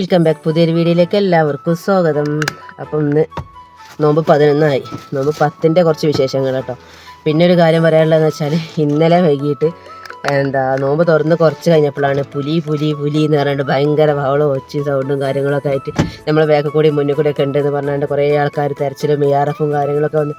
Welcome back പുതിയൊരു വീഡിയോയിലേക്ക് എല്ലാവർക്കും സ്വാഗതം. അപ്പം ഇന്ന് നോമ്പ് പതിനൊന്നായി. നോമ്പ് പത്തിന്റെ കുറച്ച് വിശേഷങ്ങൾ കേട്ടോ. പിന്നെ ഒരു കാര്യം പറയാനുള്ളതെന്ന് വെച്ചാൽ ഇന്നലെ വൈകിട്ട് എന്താ നോമ്പ് തുറന്ന് കുറച്ച് കഴിഞ്ഞപ്പോഴാണ് പുലി പുലി പുലി എന്ന് പറഞ്ഞിട്ട് ഭയങ്കര ബഹളം ഒച്ച സൗണ്ടും കാര്യങ്ങളൊക്കെ ആയിട്ട് നമ്മൾ വേഗം കൂടി മുന്നിൽ കൂടി ഒക്കെ ഉണ്ടെന്ന് പറഞ്ഞുകൊണ്ട് കുറേ ആൾക്കാർ തെരച്ചിലും ഇ ആർ എഫും കാര്യങ്ങളൊക്കെ വന്ന്.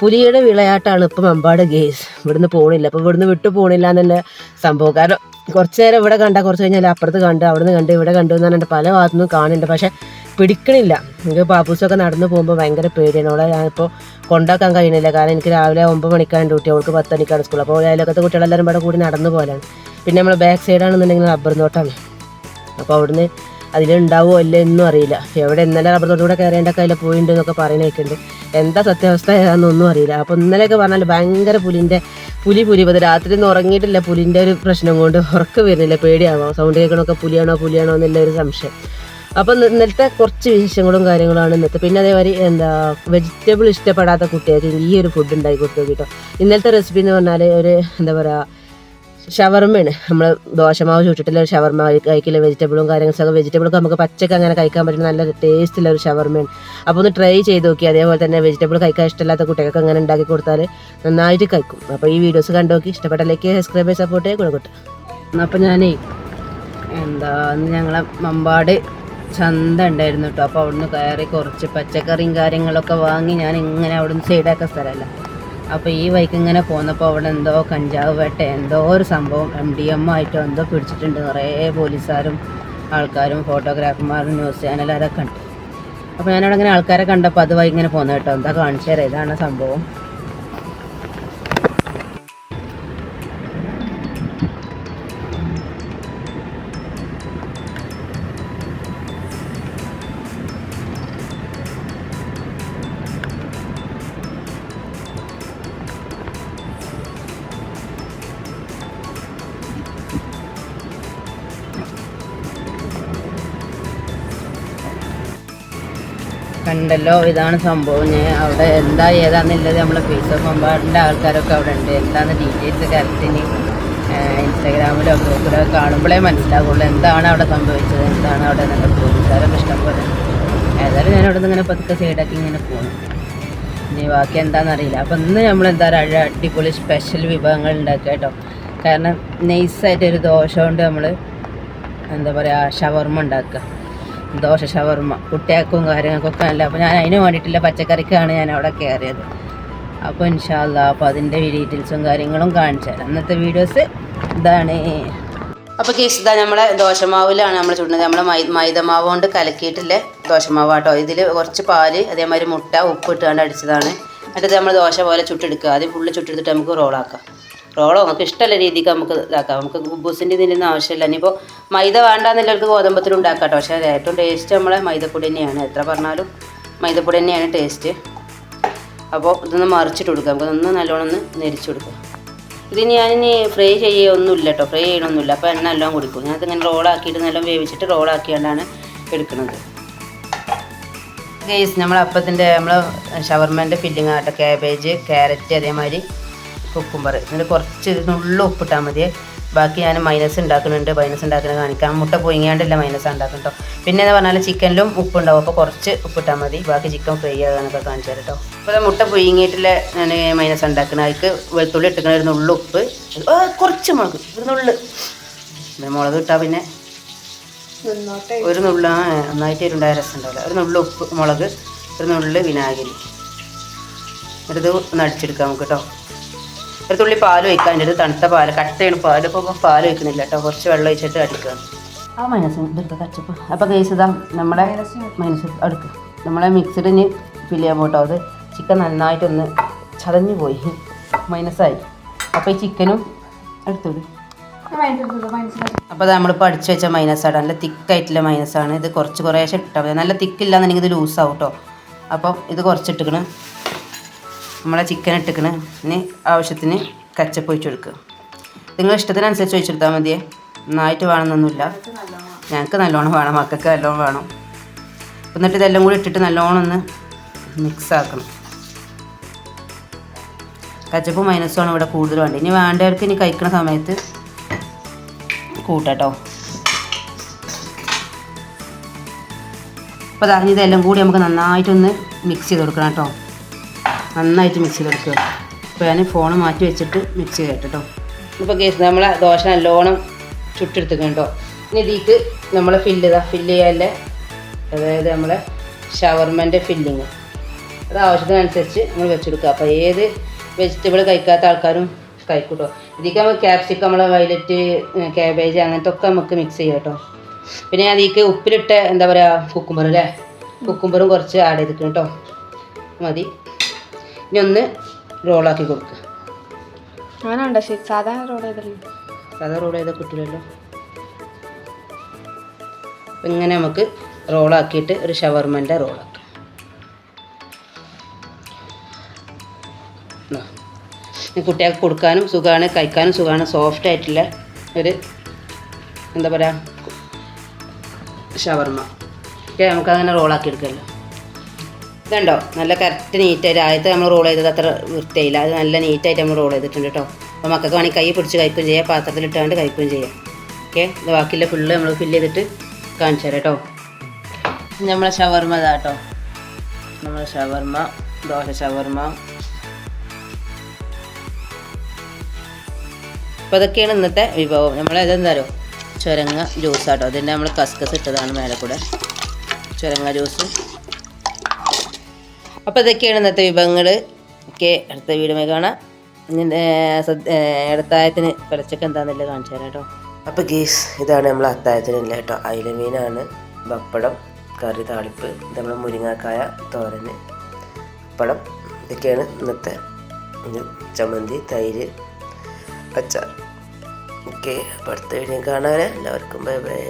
പുലിയുടെ വിളയാട്ടാണ് ഇപ്പം മമ്പാട് ഗേസ്. ഇവിടുന്ന് പോണില്ല. അപ്പം ഇവിടുന്ന് വിട്ടു പോണില്ല എന്നുള്ള സംഭവം. കാരണം കുറച്ച് നേരം ഇവിടെ കണ്ട കുറച്ച് കഴിഞ്ഞാൽ അപ്പുറത്ത് കണ്ട് അവിടുന്ന് കണ്ട് ഇവിടെ കണ്ടു എന്ന് പറഞ്ഞിട്ട് പല ഭാഗത്തുനിന്നും കാണുന്നുണ്ട്. പക്ഷെ പിടിക്കണില്ല. എനിക്ക് പാപ്പൂസൊക്കെ നടന്നു പോകുമ്പോൾ ഭയങ്കര പേടിയാണ്. അവളെ ഞാനിപ്പോൾ കൊണ്ടാക്കാൻ കഴിയണില്ല കാരണം എനിക്ക് രാവിലെ ഒമ്പത് മണിക്കാണ് ഡ്യൂട്ടി. അവൾക്ക് പത്ത് മണിക്കാണ് സ്കൂൾ. അപ്പോൾ അതിലൊക്കത്തെ കുട്ടികളെല്ലാവരും ഇവിടെ കൂടി നടന്നു പോലാണ്. പിന്നെ നമ്മൾ ബാക്ക് സൈഡാണെന്നുണ്ടെങ്കിൽ റബ്ബർ തോട്ടാണ്. അപ്പോൾ അവിടുന്ന് അതിലുണ്ടാവുമോ ഇല്ല എന്നും അറിയില്ല. എവിടെ ഇന്നലെ റബ്ബർ തോട്ടൂടെ കയറേണ്ട കയ്യിൽ പോയിട്ടുണ്ട് എന്നൊക്കെ പറയുന്നേക്കുണ്ട് എന്താ സത്യാവസ്ഥ ഏതാണെന്നൊന്നും അറിയില്ല. അപ്പോൾ ഇന്നലെയൊക്കെ പറഞ്ഞാൽ ഭയങ്കര പുലിന്റെ പുലി പുലി ഇപ്പോൾ രാത്രി ഒന്നും ഉറങ്ങിയിട്ടില്ല പുലിന്റെ ഒരു പ്രശ്നം കൊണ്ട്. ഉറക്കം വരുന്നില്ല. പേടിയാണോ? സൗണ്ട് കേൾക്കണമൊക്കെ പുലിയാണോ പുലിയാണോ എന്നുള്ള ഒരു സംശയം. അപ്പം ഇന്ന് ഇന്നലത്തെ കുറച്ച് വിശേഷങ്ങളും കാര്യങ്ങളാണ് ഇന്നത്തെ. പിന്നെ അതേമാതിരി എന്താ വെജിറ്റബിൾ ഇഷ്ടപ്പെടാത്ത കുട്ടികൾക്ക് ഈ ഒരു ഫുഡ് ഉണ്ടാക്കി കൊടുത്തു കേട്ടോ ഇന്നലത്തെ റെസിപ്പി എന്ന് പറഞ്ഞാൽ ഒരു എന്താ പറയുക ഷവർമ്മയാണ് നമ്മൾ ദോശമാവ് ചുട്ടിട്ടുള്ള ഒരു ഷവർമ്മ കഴിക്കില്ല വെജിറ്റബിളും കാര്യങ്ങളൊക്കെ വെജിറ്റബിളൊക്കെ നമുക്ക് പച്ചക്ക് അങ്ങനെ കഴിക്കാൻ പറ്റുന്ന നല്ല ടേസ്റ്റുള്ള ഒരു ഷവർമ്മയാണ് അപ്പോൾ ഒന്ന് ട്രൈ ചെയ്ത് നോക്കി അതേപോലെ തന്നെ വെജിറ്റബിൾ കഴിക്കാൻ ഇഷ്ടമില്ലാത്ത കുട്ടികൾക്ക് അങ്ങനെ ഉണ്ടാക്കി കൊടുത്താൽ നന്നായിട്ട് കഴിക്കും. അപ്പോൾ ഈ വീഡിയോസ് കണ്ടു നോക്കി. ഇഷ്ടപ്പെട്ട ലൈക്ക് സബ്സ്ക്രൈബ് സപ്പോർട്ട് കൊടുക്കട്ടെ അപ്പോൾ ഞാനേ എന്താ ഞങ്ങളെ മമ്പാട് ചന്ത ഉണ്ടായിരുന്നു കേട്ടോ അപ്പോൾ അവിടുന്ന് കയറി കുറച്ച് പച്ചക്കറിയും കാര്യങ്ങളൊക്കെ വാങ്ങി ഞാൻ ഇങ്ങനെ അവിടുന്ന് സൈഡാക്കാൻ സ്ഥലമല്ല. അപ്പോൾ ഈ വൈക്ക് ഇങ്ങനെ പോന്നപ്പോൾ അവിടെ എന്തോ കഞ്ചാവ് വേട്ട എന്തോ ഒരു സംഭവം എം ഡി എം ആയിട്ടോ എന്തോ പിടിച്ചിട്ടുണ്ട്. കുറേ പോലീസുകാരും ആൾക്കാരും ഫോട്ടോഗ്രാഫർമാരും ന്യൂസ് ചാനലുകാരൊക്കെ ഉണ്ട്. അപ്പോൾ ഞാനവിടെ ഇങ്ങനെ ആൾക്കാരെ കണ്ടപ്പോൾ അത് വൈകി ഇങ്ങനെ പോകുന്ന കേട്ടോ എന്താ കാണിച്ചു തരാം. ഇതാണ് സംഭവം. കണ്ടല്ലോ ഇതാണ് സംഭവം. ഞാൻ അവിടെ എന്താ ഏതാന്നുള്ളത് നമ്മളെ ഫേസ്ബുക്ക് മമ്പാടിന്റെ ആൾക്കാരൊക്കെ അവിടെ ഉണ്ട്. എന്താന്ന് ഡീറ്റെയിൽസ് കറക്റ്റിന് ഇൻസ്റ്റാഗ്രാമിലോ ഗ്രൂപ്പിലോ കാണുമ്പോഴേ മനസ്സിലാവുള്ളൂ എന്താണ് അവിടെ സംഭവിച്ചത് എന്താണ് അവിടെ നല്ല പോലീസുകാരൊക്കെ ഇഷ്ടംപോലെ. ഏതായാലും ഞാൻ അവിടെ നിന്ന് ഇങ്ങനെ പതുക്കെ സൈഡാക്കി ഇങ്ങനെ പോകുന്നു ഇനി ബാക്കി എന്താണെന്നറിയില്ല അപ്പം ഇന്ന് നമ്മൾ എന്താ പറയുക അടിപൊളി സ്പെഷ്യൽ വിഭവങ്ങൾ ഉണ്ടാക്കുക കേട്ടോ. കാരണം നൈസായിട്ടൊരു ദോഷം കൊണ്ട് നമ്മൾ എന്താ പറയുക ഷവർമ്മ ഉണ്ടാക്കുക. ദോശ ഷവർമ്മ കുട്ടികൾക്കും കാര്യങ്ങൾക്കൊക്കെ അല്ല അപ്പോൾ ഞാൻ അതിന് വേണ്ടിയിട്ടുള്ള പച്ചക്കറിക്കാണ് ഞാൻ അവിടെ കയറിയത്. അപ്പോൾ ഇൻഷാല്ല അപ്പോൾ അതിന്റെ ഡീറ്റെയിൽസും കാര്യങ്ങളും കാണിച്ചു തരാം. അന്നത്തെ വീഡിയോസ് ഇതാണ്. അപ്പോൾ കേസ് ഇതാ നമ്മളെ ദോശമാവിലാണ് നമ്മൾ ചുടുന്നത്. നമ്മൾ മൈ മൈദമാവ് കൊണ്ട് കലക്കിയിട്ടില്ലേ ദോശമാവ് കേട്ടോ ഇതിൽ കുറച്ച് പാൽ അതേമാതിരി മുട്ട ഉപ്പ് ഇട്ടുകൊണ്ട് അടിച്ചതാണ്. എന്നിട്ട് നമ്മൾ ദോശ പോലെ ചുട്ടെടുക്കുക. ആദ്യം ഫുള്ള് ചുട്ടെടുത്തിട്ട് നമുക്ക് റോളാക്കാം റോളോ നമുക്ക് ഇഷ്ടമുള്ള രീതിക്ക് നമുക്ക് ഇതാക്കാം. നമുക്ക് കുബൂസിന്റെ ഇതിന്റെ ആവശ്യമില്ല. ഇനിയിപ്പോൾ മൈദ വേണ്ടാന്നുള്ളവർക്ക് ഗോതമ്പത്തിൽ ഉണ്ടാക്കാം കേട്ടോ. പക്ഷേ ഏറ്റവും ടേസ്റ്റ് നമ്മളെ മൈദപ്പൊടി തന്നെയാണ്. എത്ര പറഞ്ഞാലും മൈദപ്പൊടി തന്നെയാണ് ടേസ്റ്റ് അപ്പോൾ ഇതൊന്ന് മറിച്ചിട്ട് കൊടുക്കാം. നമുക്ക് ഒന്ന് നല്ലോണം ഒന്ന് നെരിച്ചു കൊടുക്കാം. ഇതിന് ഞാനിനി ഫ്രൈ ചെയ്യൊന്നുമില്ല കേട്ടോ. ഫ്രൈ ചെയ്യണമൊന്നുമില്ല. അപ്പോൾ എണ്ണ എല്ലാം കൊടുക്കും. ഞാനത് ഇങ്ങനെ റോളാക്കിയിട്ട് നല്ല വേവിച്ചിട്ട് റോളാക്കിയാണ്ടാണ് എടുക്കുന്നത്. ഗേസ് നമ്മൾ അപ്പത്തിന്റെ നമ്മൾ ഷവർമേന്റെ ഫില്ലിങ് ആട്ടോ ക്യാബേജ് ക്യാരറ്റ് അതേമാതിരി കുക്കുംബർ എന്നിട്ട് കുറച്ച് നുള്ള ഉപ്പിട്ടാൽ മതി. ബാക്കി ഞാൻ മൈനസ് ഉണ്ടാക്കുന്നുണ്ട് മൈനസ് ഉണ്ടാക്കുന്നത് കാണിക്കാം. മുട്ട പൊയിങ്ങാണ്ടല്ല മൈനസ് ഉണ്ടാക്കും കേട്ടോ പിന്നെ എന്ന് പറഞ്ഞാൽ ചിക്കനിലും ഉപ്പുണ്ടാവും. അപ്പോൾ കുറച്ച് ഉപ്പിട്ടാൽ മതി. ബാക്കി ചിക്കൻ ഫ്രൈ ആകാനൊക്കെ കാണിച്ചു തരാം കേട്ടോ അപ്പോൾ മുട്ട പൊയിങ്ങിയിട്ടുള്ള ഞാൻ മൈനസ് ഉണ്ടാക്കുന്നത് അതിക്ക് വെളുത്തുള്ളി ഇട്ടിക്കണ ഒരു നുള്ള ഉപ്പ്. കുറച്ച് മുളക്. ഒരു നുള്ള്. പിന്നെ മുളക് ഇട്ടാൽ പിന്നെ ഒരു നുള്ള ആ, നന്നായിട്ട് ഇരുണ്ടായ രസം ഉണ്ടാവില്ല ഒരു നുള്ള ഉപ്പ് മുളക് ഒരു നുള്ള് വിനാഗിരി. എന്നിട്ട് ഇത് ഒന്ന് അടിച്ചെടുക്കാം നമുക്ക് കേട്ടോ ഒരു തുള്ളി പാൽ ഒഴിക്കാൻ ഒരു തണുത്ത പാൽ കട്ടയാണ് പാൽ ഇപ്പോൾ പാൽ ഒഴിക്കുന്നില്ല കേട്ടോ. കുറച്ച് വെള്ളം ഒഴിച്ചിട്ട് അടിക്കുക. ആ മൈനസ് കച്ചപ്പ് അപ്പോൾ കേസ് ഇതാ നമ്മളെ മൈനസ് അടുക്കുക നമ്മളെ ഇനി ഫില്ല് ചെയ്യാൻ പോട്ടോ. അത് ചിക്കൻ നന്നായിട്ടൊന്ന് ചതഞ്ഞു പോയി. മൈനസായി അപ്പോൾ ഈ ചിക്കനും എടുത്തോളൂ അപ്പോൾ നമ്മളിപ്പോൾ അടിച്ചു വെച്ച മൈനസാണ് നല്ല തിക്കായിട്ടുള്ള ആണ്. ഇത് കുറച്ച് കുറേശ്ശെ ഇട്ടാൽ മതി. നല്ല തിക്കില്ലാന്നുണ്ടെങ്കിൽ ഇത് ലൂസാവും കേട്ടോ. അപ്പം ഇത് കുറച്ചിട്ടിക്കണം. നമ്മളെ ചിക്കൻ ഇട്ടിക്കണ്. ഇനി ആവശ്യത്തിന് കച്ചപ്പ് ഒഴിച്ചു കൊടുക്കുക നിങ്ങൾ ഇഷ്ടത്തിനനുസരിച്ച് ഒഴിച്ചെടുത്താൽ മതിയേ. നന്നായിട്ട് വേണമെന്നൊന്നുമില്ല. ഞങ്ങൾക്ക് നല്ലോണം വേണം. മക്കൾക്ക് നല്ലോണം വേണം. എന്നിട്ട് ഇതെല്ലാം കൂടി ഇട്ടിട്ട് നല്ലോണം ഒന്ന് മിക്സ് ആക്കണം. കച്ചപ്പും മൈനസുമാണ് ഇവിടെ കൂടുതൽ വേണ്ടത്. ഇനി വേണ്ടവർക്ക് ഇനി കഴിക്കുന്ന സമയത്ത് കൂട്ടാട്ടോ. അപ്പോൾ അതാ ഇതെല്ലാം കൂടി നമുക്ക് നന്നായിട്ടൊന്ന് മിക്സ് ചെയ്ത് കൊടുക്കണം കേട്ടോ. നന്നായിട്ട് മിക്സ് ചെയ്തെടുക്കുക അപ്പോൾ ഞാൻ ഫോൺ മാറ്റി വെച്ചിട്ട് മിക്സ് ചെയ്തിട്ട് കേട്ടോ. ഇപ്പോൾ കേസ് നമ്മളെ ദോശ നല്ലോണം ചുട്ടെടുത്തിക്കണം ഇനി ഇതിക്ക് നമ്മൾ ഫില്ല് ഇതാ ഫില്ല് ചെയ്യാല്ലേ അതായത് നമ്മളെ ഷവർമന്റെ ഫില്ലിങ് അത് ആവശ്യത്തിനനുസരിച്ച് നമ്മൾ വെച്ചെടുക്കുക. അപ്പോൾ ഏത് വെജിറ്റബിൾ കഴിക്കാത്ത ആൾക്കാരും കഴിക്കൂട്ടോ. ഇതിക്ക് നമ്മൾ ക്യാപ്സിക്കം നമ്മളെ വയലറ്റ് ക്യാബേജ് അങ്ങനത്തെ ഒക്കെ നമുക്ക് മിക്സ് ചെയ്യാം കേട്ടോ. പിന്നെ അതിക്ക് ഉപ്പിലിട്ട എന്താ പറയുക കുക്കുമ്പർ അല്ലേ? കുക്കുമ്പറും കുറച്ച് ആഡ് ചെയ്തിട്ടുണ്ട് കേട്ടോ. മതി. ഇനി ഒന്ന് റോളാക്കി കൊടുക്കുക അങ്ങനെ ഉണ്ടോ ശരി? സാധാരണ റോഡ് ചെയ്തല്ലോ സാധാ റോൾ ചെയ്താൽ കിട്ടില്ലല്ലോ ഇങ്ങനെ നമുക്ക് റോളാക്കിയിട്ട് ഒരു ഷവർമന്റെ റോളാക്കാം കുട്ടികൾക്ക് കൊടുക്കാനും സുഖമാണ് കഴിക്കാനും സുഖമാണ്. സോഫ്റ്റ് ആയിട്ടുള്ള ഒരു എന്താ പറയുക ഷവർമ്മ ഓക്കെ നമുക്ക് അങ്ങനെ റോളാക്കി എടുക്കല്ലോ. ഇതുണ്ടോ? നല്ല കറക്റ്റ് നീറ്റായിട്ട് ആദ്യത്തെ നമ്മൾ റോൾ ചെയ്തത് അത്ര വൃത്തിയില്ല അത് നല്ല നീറ്റായിട്ട് നമ്മൾ റോൾ ചെയ്തിട്ടുണ്ട് കേട്ടോ അപ്പോൾ മക്കൾക്ക് വേണമെങ്കിൽ കൈ പിടിച്ച് കഴിക്കുകയും ചെയ്യാം. പാത്രത്തിൽ ഇട്ടാണ്ട് കഴിക്കുകയും ചെയ്യാം. ഓക്കെ ഇത് ബാക്കിയുള്ള ഫുള്ള് നമ്മൾ ഫില്ല് ചെയ്തിട്ട് കാണിച്ചു തരാം കേട്ടോ നമ്മളെ ഷവർമ ഇതാ കേട്ടോ നമ്മളെ ഷവർമ ദോശ ഷവർമ. അപ്പോൾ അതൊക്കെയാണ് ഇന്നത്തെ വിഭവം. നമ്മൾ ഇതെന്താരോ ചുരങ്ങ ജ്യൂസ് ആട്ടോ അതിന്റെ നമ്മൾ കസ്കസ് ഇട്ടതാണ് മേലെ കൂടെ. ചുരങ്ങ ജ്യൂസ് അപ്പോൾ ഇതൊക്കെയാണ് ഇന്നത്തെ വിഭവങ്ങൾ ഓക്കെ അടുത്ത വീഡിയോ കാണാം. അടുത്തായത്തിന് പിറച്ചൊക്കെ എന്താണെന്നില്ല കാണിച്ചു തരാം കേട്ടോ. അപ്പോൾ ഗീസ് ഇതാണ് നമ്മൾ അത്തായത്തിനില്ല കേട്ടോ. അയില മീനാണ് പപ്പടം കറി താളിപ്പ് ഇത് നമ്മൾ മുരിങ്ങാക്കായ തോരന് പപ്പടം. ഇതൊക്കെയാണ് ഇന്നത്തെ ചമ്മന്തി തൈര് അച്ചാർ. ഓക്കെ അപ്പോൾ അടുത്ത വീഡിയോ കാണാൻ എല്ലാവർക്കും ബൈ ബൈ.